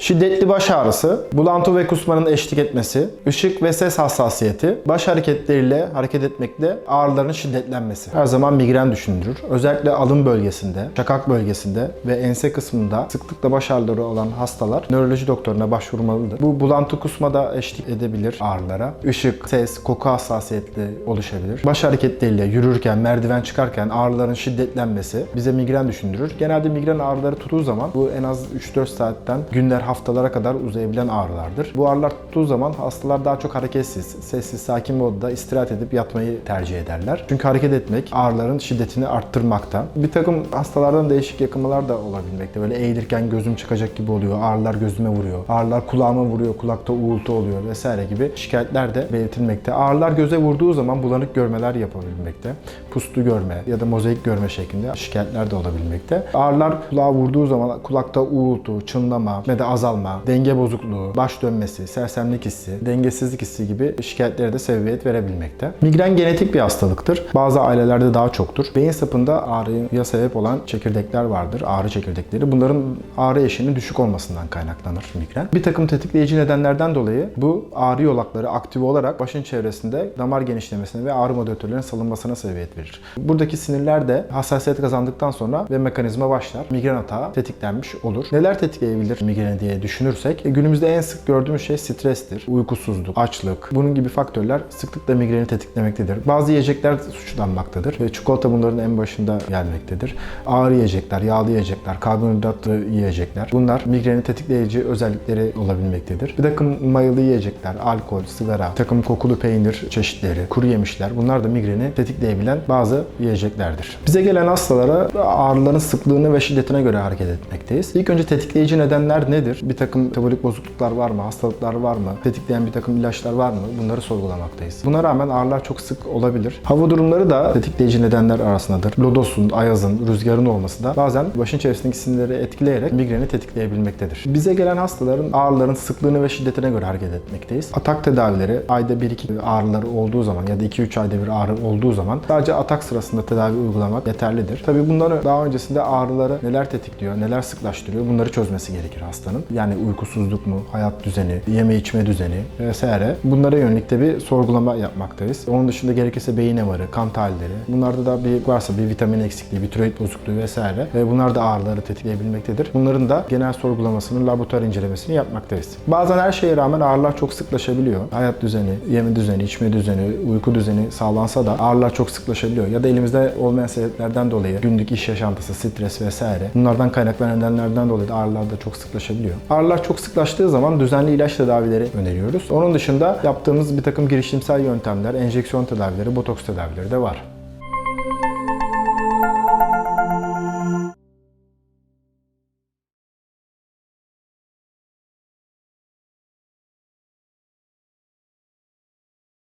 Şiddetli baş ağrısı, bulantı ve kusmanın eşlik etmesi, ışık ve ses hassasiyeti, baş hareketleriyle hareket etmekle ağrıların şiddetlenmesi. Her zaman migren düşünülür. Özellikle alın bölgesinde, şakak bölgesinde ve ense kısmında sıklıkla baş ağrıları olan hastalar nöroloji doktoruna başvurmalıdır. Bu bulantı kusma da eşlik edebilir ağrılara. Işık, ses, koku hassasiyetli oluşabilir. Baş hareketleriyle yürürken, merdiven çıkarken ağrıların şiddetlenmesi bize migren düşündürür. Genelde migren ağrıları tuttuğu zaman bu en az 3-4 saatten günler, haftalara kadar uzayabilen ağrılardır. Bu ağrılar tuttuğu zaman hastalar daha çok hareketsiz, sessiz, sakin bir odada istirahat edip yatmayı tercih ederler. Çünkü hareket etmek ağrıların şiddetini arttırmakta. Bir takım hastalardan değişik yakınmalar da olabilmekte. Böyle eğilirken gözüm çıkacak gibi oluyor, ağrılar gözüme vuruyor, ağrılar kulağıma vuruyor, kulakta uğultu oluyor vesaire gibi şikayetler de belirtilmekte. Ağrılar göze vurduğu zaman bulanık görmeler yapabilmekte. Puslu görme ya da mozaik görme şeklinde şikayetler de olabilmekte. Ağrılar kulağa vurduğu zaman kulakta uğultu, çınlama ve de azalma, denge bozukluğu, baş dönmesi, sersemlik hissi, dengesizlik hissi gibi şikayetlere de sebebiyet verebilmekte. Migren genetik bir hastalıktır. Bazı ailelerde daha çoktur. Beyin sapında ağrıya sebep olan çekirdekler vardır, ağrı çekirdekleri. Bunların ağrı eşiğinin düşük olmasından kaynaklanır migren. Bir takım tetikleyici nedenlerden dolayı bu ağrı yolakları aktif olarak başın çevresinde damar genişlemesine ve ağrı modülatörlerin salınmasına sebebiyet verir. Buradaki sinirler de hassasiyet kazandıktan sonra ve mekanizma başlar. Migren atağı tetiklenmiş olur. Neler tetikleyebilir migreni diye düşünürsek e, günümüzde en sık gördüğümüz şey strestir, uykusuzluk, açlık. Bunun gibi faktörler sıklıkla migreni tetiklemektedir. Bazı yiyecekler suçlanmaktadır ve çikolata bunların en başında gelmektedir. Ağır yiyecekler, yağlı yiyecekler, karbonhidratlı yiyecekler. Bunlar migreni tetikleyici özellikleri olabilmektedir. Bir takım mayalı yiyecekler, alkol, sigara, takım kokulu peynir çeşitleri, kuru yemişler bunlar da migreni tetikleyebilen bazı yiyeceklerdir. Bize gelen hastalara ağrıların sıklığını ve şiddetine göre hareket etmekteyiz. İlk önce tetikleyici nedenler nedir? Bir takım metabolik bozukluklar var mı? Hastalıklar var mı? Tetikleyen bir takım ilaçlar var mı? Bunları sorgulamaktayız. Buna rağmen ağrılar çok sık olabilir. Hava durumları da tetikleyici nedenler arasındadır. Lodosun, ayazın, rüzgarın olması da bazen başın içerisindeki sinirleri etkileyerek migreni tetikleyebilmektedir. Bize gelen hastaların ağrıların sıklığını ve şiddetine göre hareket etmekteyiz. Atak tedavileri ayda 1-2 ağrıları olduğu zaman ya da 2-3 ayda bir ağrı olduğu zaman sadece atak sırasında tedavi uygulamak yeterlidir. Tabii bunları daha öncesinde ağrıları neler tetikliyor, neler sıklaştırıyor bunları çözmesi gerekir hastanın. Yani uykusuzluk mu, hayat düzeni, yeme içme düzeni vesaire. Bunlara yönelik de bir sorgulama yapmaktayız. Onun dışında gerekirse beyin emarı, kan tahlilleri. Bunlarda da bir varsa bir vitamin eksikliği, bir tiroid bozukluğu vesaire. Ve bunlar da ağrıları tetikleyebilmektedir. Bunların da genel sorgulamasını, laboratuvar incelemesini yapmaktayız. Bazen her şeye rağmen ağrılar çok sıklaşabiliyor. Hayat düzeni, yeme düzeni, içme düzeni, uyku düzeni sağlansa da ağrılar çok sıklaşabiliyor. Ya da elimizde olmayan sebeplerden dolayı günlük iş yaşantısı, stres vesaire bunlardan kaynaklanan nedenlerden dolayı da ağrılar da çok sıklaşabiliyor. Ağrılar çok sıklaştığı zaman düzenli ilaç tedavileri öneriyoruz. Onun dışında yaptığımız bir takım girişimsel yöntemler, enjeksiyon tedavileri, botoks tedavileri de var.